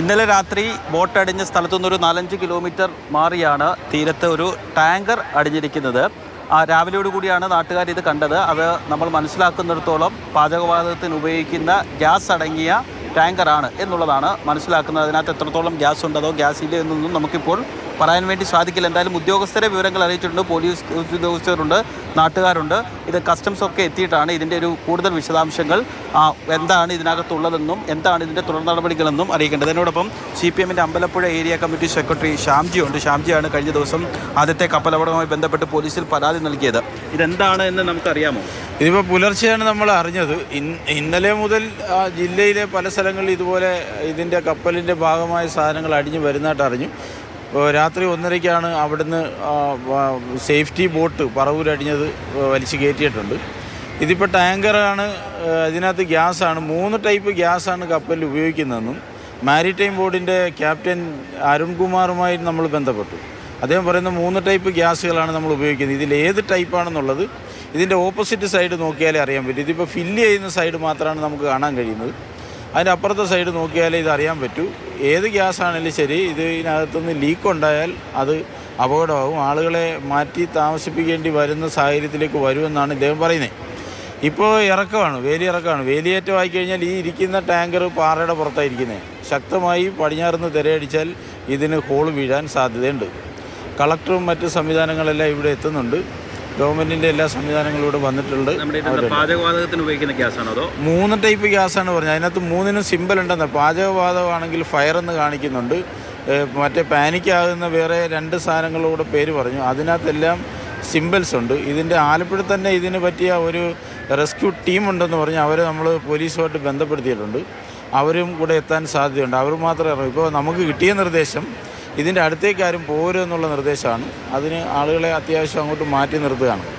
ഇന്നലെ രാത്രി ബോട്ട് അടിഞ്ഞ സ്ഥലത്തു നിന്നൊരു നാലഞ്ച് കിലോമീറ്റർ മാറിയാണ് തീരത്ത് ഒരു ടാങ്കർ അടിഞ്ഞിരിക്കുന്നത്. ആ രാവിലെയോട് കൂടിയാണ് നാട്ടുകാർ ഇത് കണ്ടത്. അത് നമ്മൾ മനസ്സിലാക്കുന്നിടത്തോളം പാചകവാതകത്തിന് ഉപയോഗിക്കുന്ന ഗ്യാസ് അടങ്ങിയ ടാങ്കറാണ് എന്നുള്ളതാണ് മനസ്സിലാക്കുന്നത്. അതിനകത്ത് എത്രത്തോളം ഗ്യാസ് ഉണ്ടതോ ഗ്യാസ് ഇല്ല എന്നൊന്നും നമുക്കിപ്പോൾ പറയാൻ വേണ്ടി സാധിക്കില്ല. എന്തായാലും ഉദ്യോഗസ്ഥരെ വിവരങ്ങൾ അറിയിച്ചിട്ടുണ്ട്. പോലീസ് ഉദ്യോഗസ്ഥരുണ്ട് നാട്ടുകാരുണ്ട്. ഇത് കസ്റ്റംസ് ഒക്കെ എത്തിയിട്ടാണ് ഇതിന്റെ ഒരു കൂടുതൽ വിശദാംശങ്ങൾ എന്താണ് ഇതിനകത്തുള്ളതെന്നും എന്താണ് ഇതിന്റെ തുടർ നടപടികളെന്നും അറിയിക്കേണ്ടത്. അതിനോടൊപ്പം സി പി എമ്മിന്റെ Ambalappuzha area committee secretary Shamji ഉണ്ട് ഷാംജിയാണ് കഴിഞ്ഞ ദിവസം ആദ്യത്തെ കപ്പലപകടവുമായി ബന്ധപ്പെട്ട് പോലീസിൽ പരാതി നൽകിയത്. ഇതെന്താണ് എന്ന് നമുക്കറിയാമോ? ഇതിപ്പോൾ പുലർച്ചെയാണ് നമ്മൾ അറിഞ്ഞത്. ഇന്നലെ മുതൽ ജില്ലയിലെ പല സ്ഥലങ്ങളിൽ ഇതുപോലെ ഇതിന്റെ കപ്പലിന്റെ ഭാഗമായ സാധനങ്ങൾ അടിഞ്ഞു വരുന്നതായിട്ട് അറിഞ്ഞു. രാത്രി ഒന്നരയ്ക്കാണ് അവിടുന്ന് സേഫ്റ്റി ബോട്ട് പറവൂരടിഞ്ഞത് വലിച്ചു കയറ്റിയിട്ടുണ്ട്. ഇതിപ്പോൾ ടാങ്കറാണ് അതിനകത്ത് ഗ്യാസാണ്. മൂന്ന് ടൈപ്പ് ഗ്യാസാണ് കപ്പലിൽ ഉപയോഗിക്കുന്നതെന്നും മാരിടൈം ബോർഡിന്റെ ക്യാപ്റ്റൻ അരുൺകുമാറുമായി നമ്മൾ ബന്ധപ്പെട്ടു. അദ്ദേഹം പറയുന്ന മൂന്ന് ടൈപ്പ് ഗ്യാസുകളാണ് നമ്മൾ ഉപയോഗിക്കുന്നത്. ഇതിൽ ഏത് ടൈപ്പാണെന്നുള്ളത് ഇതിന്റെ ഓപ്പോസിറ്റ് സൈഡ് നോക്കിയാലേ അറിയാൻ പറ്റും. ഇതിപ്പോൾ ഫില്ല് ചെയ്യുന്ന സൈഡ് മാത്രമാണ് നമുക്ക് കാണാൻ കഴിയുന്നത്. അതിന്റെ അപ്പുറത്തെ സൈഡ് നോക്കിയാലേ ഇത് അറിയാൻ പറ്റൂ. ഏത് ഗ്യാസ് ആണെങ്കിലും ശരി ഇത് ഇതിനകത്തുനിന്ന് ലീക്ക് ഉണ്ടായാൽ അത് അപകടമാകും. ആളുകളെ മാറ്റി താമസിപ്പിക്കേണ്ടി വരുന്ന സാഹചര്യത്തിലേക്ക് വരുമെന്നാണ് ഇദ്ദേഹം പറയുന്നത്. ഇപ്പോൾ ഇറക്കമാണ് വേലിയിറക്കമാണ് വേലിയേറ്റമായി കഴിഞ്ഞാൽ ഈ ഇരിക്കുന്ന ടാങ്കർ പാറയുടെ പുറത്തായിരിക്കുന്നത്. ശക്തമായി പടിഞ്ഞാറുനിന്ന് തിരയടിച്ചാൽ ഇതിന് ഹോൾ വീഴാൻ സാധ്യതയുണ്ട്. കളക്ടറും മറ്റ് സംവിധാനങ്ങളെല്ലാം ഇവിടെ എത്തുന്നുണ്ട്. ഗവൺമെന്റിന്റെ എല്ലാ സംവിധാനങ്ങളും ഇവിടെ വന്നിട്ടുണ്ട് പാചകവാതകത്തിന് ഉപയോഗിക്കുന്ന ഗ്യാസാണോ അതോ? മൂന്ന് ടൈപ്പ് ഗ്യാസാണ് പറഞ്ഞത്. അതിനകത്ത് മൂന്നിനും സിമ്പിൾ ഉണ്ടെന്ന്. പാചകവാതകമാണെങ്കിൽ ഫയർ എന്ന് കാണിക്കുന്നുണ്ട്. മറ്റേ പാനിക് ആകുന്ന വേറെ രണ്ട് സാധനങ്ങളുടെ പേര് പറഞ്ഞു. അതിനകത്തെല്ലാം സിമ്പിൾസ് ഉണ്ട്. ഇതിന്റെ ആലപ്പുഴ തന്നെ ഇതിന് പറ്റിയ ഒരു റെസ്ക്യൂ ടീം ഉണ്ടെന്ന് പറഞ്ഞ് അവരെ നമ്മൾ പോലീസുമായിട്ട് ബന്ധപ്പെടുത്തിയിട്ടുണ്ട്. അവരും കൂടെ എത്താൻ സാധ്യതയുണ്ട്. അവർ മാത്രമേ ഇപ്പോൾ നമുക്ക് കിട്ടിയ നിർദ്ദേശം ഇതിന്റെ അടുത്തേക്ക് ആരും പോരുമെന്നുള്ള നിർദ്ദേശമാണ്. അതിന് ആളുകളെ അത്യാവശ്യം അങ്ങോട്ട് മാറ്റി നിർത്തുകയാണ്.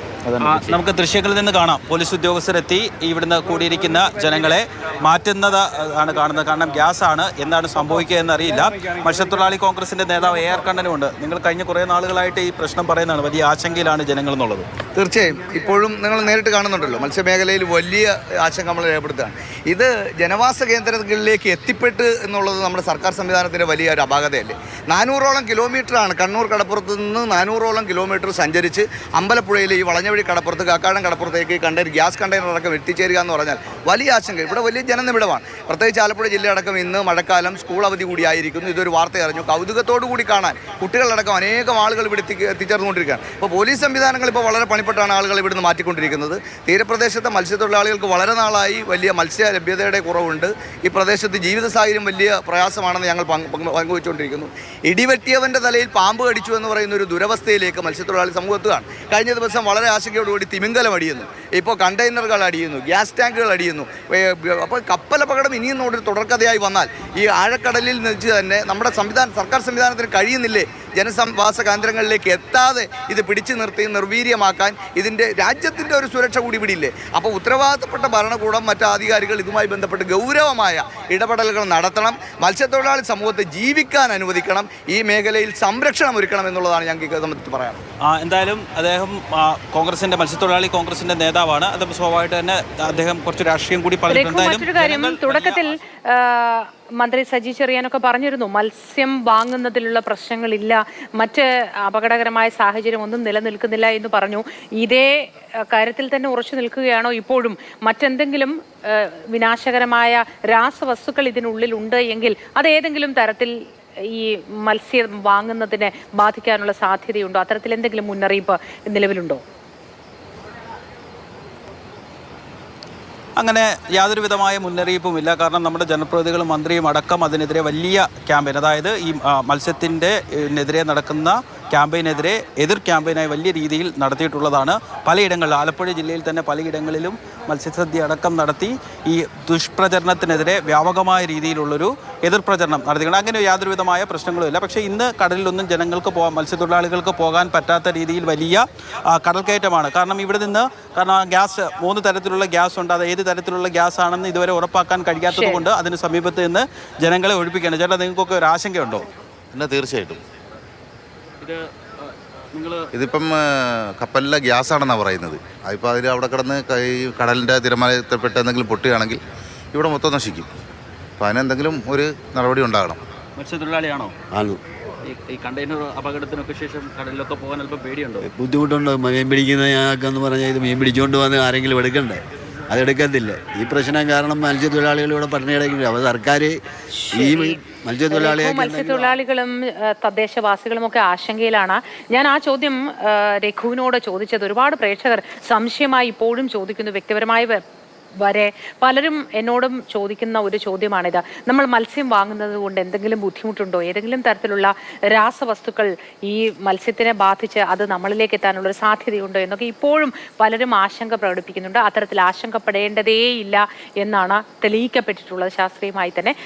നമുക്ക് ദൃശ്യങ്ങളിൽ നിന്ന് കാണാം. പോലീസ് ഉദ്യോഗസ്ഥരെത്തി. ഇവിടുന്ന് കൂടിയിരിക്കുന്ന ജനങ്ങളെ മാറ്റുന്നത് ആണ് കാണുന്നത്. കാരണം ഗ്യാസ് ആണ് എന്താണ് സംഭവിക്കുക എന്നറിയില്ല. മത്സ്യത്തൊഴിലാളി കോൺഗ്രസിന്റെ നേതാവ് എ ആർ കണ്ണനുമുണ്ട് നിങ്ങൾ കഴിഞ്ഞ കുറേ നാളുകളായിട്ട് ഈ പ്രശ്നം പറയുന്നതാണ്. വലിയ ആശങ്കയിലാണ് ജനങ്ങൾ എന്നുള്ളത് തീർച്ചയായും. ഇപ്പോഴും നിങ്ങൾ നേരിട്ട് കാണുന്നുണ്ടല്ലോ. മത്സ്യമേഖലയിൽ വലിയ ആശങ്ക നമ്മൾ രേഖപ്പെടുത്തുകയാണ്. ഇത് ജനവാസ കേന്ദ്രങ്ങളിലേക്ക് എത്തിപ്പെട്ട് എന്നുള്ളത് നമ്മുടെ സർക്കാർ സംവിധാനത്തിന്റെ വലിയ ഒരു അപാകതയല്ലേ. നാനൂറോളം കിലോമീറ്ററാണ് കണ്ണൂർ കടപ്പുറത്ത് നിന്ന് നാനൂറോളം കിലോമീറ്റർ സഞ്ചരിച്ച് അമ്പലപ്പുഴയിലെ ഈ വളഞ്ഞവഴി കടപ്പുറത്ത് കാക്കാടൻ കടപ്പുറത്തേക്ക് കണ്ടെയ്നർ ഗ്യാസ് കണ്ടെയ്നർ അടക്കം എത്തിച്ചേരുക എന്ന് പറഞ്ഞാൽ വലിയ ആശങ്ക ഇവിടെ വലിയ ജനനിമിടമാണ് പ്രത്യേകിച്ച് ആലപ്പുഴ ജില്ലയടക്കം ഇന്ന് മഴക്കാലം സ്കൂൾ അവധി കൂടിയായിരിക്കുന്നു ഇതൊരു വാർത്ത അറിഞ്ഞു കൗതുകത്തോടു കൂടി കാണാൻ കുട്ടികളടക്കം അനേകം ആളുകൾ ഇവിടെ എത്തി എത്തിച്ചേർന്നുകൊണ്ടിരിക്കുകയാണ്. ഇപ്പോൾ പോലീസ് സംവിധാനങ്ങൾ ഇപ്പോൾ വളരെ പണിപ്പെട്ടാണ് ആളുകൾ ഇവിടുന്ന് മാറ്റിക്കൊണ്ടിരിക്കുന്നത്. തീരപ്രദേശത്തെ മത്സ്യത്തൊഴിലാളികൾക്ക് വളരെ നാളായി വലിയ മത്സ്യ ലഭ്യതയുടെ കുറവുണ്ട്. ഈ പ്രദേശത്ത് ജീവിത സാഹചര്യം വലിയ പ്രയാസമാണെന്ന് ഞങ്ങൾ പങ്കുവെച്ചുകൊണ്ടിരിക്കുന്നു പങ്ക് പങ്കുവച്ചുകൊണ്ടിരിക്കുന്നു. ഇടിവെട്ടിയവന്റെ തലയിൽ പാമ്പ് കടിച്ചു എന്ന് പറയുന്ന ഒരു ദുരവസ്ഥയിലേക്ക് മത്സ്യത്തൊഴിലാളി സമൂഹത്തുകാണ് കഴിഞ്ഞ ദിവസം വളരെ ആശങ്കയോടുകൂടി തിമിങ്കലം അടിയുന്നു. ഇപ്പോൾ കണ്ടെയ്നറുകൾ അടിയുന്നു. ഗ്യാസ് ടാങ്കുകൾ അടിയുന്നു. അപ്പോൾ കപ്പലപകടം ഇനിയും ഒരു തുടർക്കഥയായി വന്നാൽ ഈ ആഴക്കടലിൽ വെച്ച് തന്നെ നമ്മുടെ സംവിധാനം സർക്കാർ സംവിധാനത്തിന് കഴിയുന്നില്ലേ? ജനസംവാസ കേന്ദ്രങ്ങളിലേക്ക് എത്താതെ ഇത് പിടിച്ചു നിർത്തി നിർവീര്യമാക്കാൻ ഇതിന്റെ രാജ്യത്തിന്റെ ഒരു സുരക്ഷ കൂടി ഇവിടില്ലേ? അപ്പോൾ ഉത്തരവാദിത്തപ്പെട്ട ഭരണകൂടം മറ്റു അധികാരികൾ ഇതുമായി ബന്ധപ്പെട്ട് ഗൗരവമായ ഇടപെടലുകൾ നടത്തണം. മത്സ്യത്തൊഴിലാളി സമൂഹത്തെ ജീവിക്കാൻ അനുവദിക്കണം. ഈ മേഖലയിൽ സംരക്ഷണം ഒരുക്കണം എന്നുള്ളതാണ് ഞങ്ങൾക്ക് ഇത് സംബന്ധിച്ച് പറയാം. എന്തായാലും അദ്ദേഹം കോൺഗ്രസിന്റെ മത്സ്യത്തൊഴിലാളി കോൺഗ്രസിന്റെ നേതാവാണ്. അത് സ്വാഭാവികമായിട്ട് തന്നെ അദ്ദേഹം കുറച്ച് രാഷ്ട്രീയം കൂടി പറഞ്ഞിട്ടുണ്ട്. തുടക്കത്തിൽ മന്ത്രി സജി ചെറിയാനൊക്കെ പറഞ്ഞിരുന്നു മത്സ്യം വാങ്ങുന്നതിലുള്ള പ്രശ്നങ്ങളില്ല മറ്റ് അപകടകരമായ സാഹചര്യം ഒന്നും നിലനിൽക്കുന്നില്ല എന്ന് പറഞ്ഞു. ഇതേ കാര്യത്തിൽ തന്നെ ഉറച്ചു നിൽക്കുകയാണോ ഇപ്പോഴും? മറ്റെന്തെങ്കിലും വിനാശകരമായ രാസവസ്തുക്കൾ ഇതിനുള്ളിൽ ഉണ്ട് എങ്കിൽ അത് ഏതെങ്കിലും തരത്തിൽ ഈ മത്സ്യം വാങ്ങുന്നതിനെ ബാധിക്കാനുള്ള സാധ്യതയുണ്ടോ? അത്തരത്തിൽ എന്തെങ്കിലും മുന്നറിയിപ്പ് നിലവിലുണ്ടോ? അങ്ങനെ യാതൊരു വിധമായ മുന്നറിയിപ്പുമില്ല. കാരണം നമ്മുടെ ജനപ്രതിനിധികളും മന്ത്രിയും അടക്കം അതിനെതിരെ വലിയ ക്യാമ്പയിൻ അതായത് ഈ മത്സ്യത്തിന്റെ എതിരെ നടക്കുന്ന ക്യാമ്പയിനെതിരെ എതിർ ക്യാമ്പയിനായി വലിയ രീതിയിൽ നടത്തിയിട്ടുള്ളതാണ് പലയിടങ്ങളിൽ ആലപ്പുഴ ജില്ലയിൽ തന്നെ പലയിടങ്ങളിലും മത്സ്യസദ്യ അടക്കം നടത്തി ഈ ദുഷ്പ്രചരണത്തിനെതിരെ വ്യാപകമായ രീതിയിലുള്ളൊരു എതിർ പ്രചരണം നടത്തിയിട്ടുണ്ട്. അങ്ങനെ യാതൊരുവിധമായ പ്രശ്നങ്ങളുമില്ല പക്ഷേ ഇന്ന് കടലിലൊന്നും ജനങ്ങൾക്ക് പോകാൻ മത്സ്യത്തൊഴിലാളികൾക്ക് പോകാൻ പറ്റാത്ത രീതിയിൽ വലിയ കടൽക്കയറ്റമാണ്. കാരണം ഇവിടെ നിന്ന് കാരണം ഗ്യാസ് മൂന്ന് തരത്തിലുള്ള ഗ്യാസ് ഉണ്ട്. അത് ഏത് തരത്തിലുള്ള ഗ്യാസ് ആണെന്ന് ഇതുവരെ ഉറപ്പാക്കാൻ കഴിയാത്തത് കൊണ്ട് അതിന് സമീപത്ത് നിന്ന് ജനങ്ങളെ ഒഴിപ്പിക്കുകയാണ്. ചേട്ടാ നിങ്ങൾക്കൊക്കെ ഒരു ആശങ്കയുണ്ടോ? പിന്നെ തീർച്ചയായിട്ടും. ഇത് ഇതിപ്പം കപ്പലിലെ ഗ്യാസ് ആണെന്നാണ് പറയുന്നത്. അതിപ്പോൾ അതിൽ അവിടെ കിടന്ന് കൈ കടലിന്റെ തിരമാലത്തിൽപ്പെട്ട് എന്തെങ്കിലും പൊട്ടുകയാണെങ്കിൽ ഇവിടെ മൊത്തം നശിക്കും. അപ്പം അതിനെന്തെങ്കിലും ഒരു നടപടി ഉണ്ടാകണം. മത്സ്യത്തൊഴിലാളിയാണോ? ഈ- കണ്ടെയ്നർ അപകടത്തിനൊക്കെ ശേഷം കടലിലൊക്കെ പോകാൻ അല്പം പേടിയുണ്ടോ? ബുദ്ധിമുട്ടുണ്ട്. മീൻ പിടിക്കുന്ന ഞങ്ങൾക്കെന്ന് പറഞ്ഞാൽ ഇത് മീൻ പിടിച്ചുകൊണ്ട് വന്ന് ആരെങ്കിലും എടുക്കണ്ടേ? അതെടുക്കത്തില്ല. ഈ പ്രശ്നം കാരണം മത്സ്യത്തൊഴിലാളികൾ ഇവിടെ പട്ടിണി കിടക്കുന്നുണ്ട് അപ്പോൾ സർക്കാർ ഈ മത്സ്യത്തൊഴിലാളിയെ മത്സ്യത്തൊഴിലാളികളും തദ്ദേശവാസികളും ഒക്കെ ആശങ്കയിലാണ്. ഞാൻ ആ ചോദ്യം രഘുവിനോട് ചോദിച്ചത് ഒരുപാട് പ്രേക്ഷകർ സംശയമായി ഇപ്പോഴും ചോദിക്കുന്നു വ്യക്തിപരമായ. വരെ പലരും എന്നോടും ചോദിക്കുന്ന ഒരു ചോദ്യമാണിത്. നമ്മൾ മത്സ്യം വാങ്ങുന്നത് കൊണ്ട് എന്തെങ്കിലും ബുദ്ധിമുട്ടുണ്ടോ? ഏതെങ്കിലും തരത്തിലുള്ള രാസവസ്തുക്കൾ ഈ മത്സ്യത്തിനെ ബാധിച്ച് അത് നമ്മളിലേക്ക് എത്താനുള്ള ഒരു സാധ്യതയുണ്ടോ എന്നൊക്കെ ഇപ്പോഴും പലരും ആശങ്ക പ്രകടിപ്പിക്കുന്നുണ്ട്. അത്തരത്തിൽ ആശങ്കപ്പെടേണ്ടതേയില്ല എന്നാണ് തെളിയിക്കപ്പെട്ടിട്ടുള്ളത് ശാസ്ത്രീയമായി തന്നെ.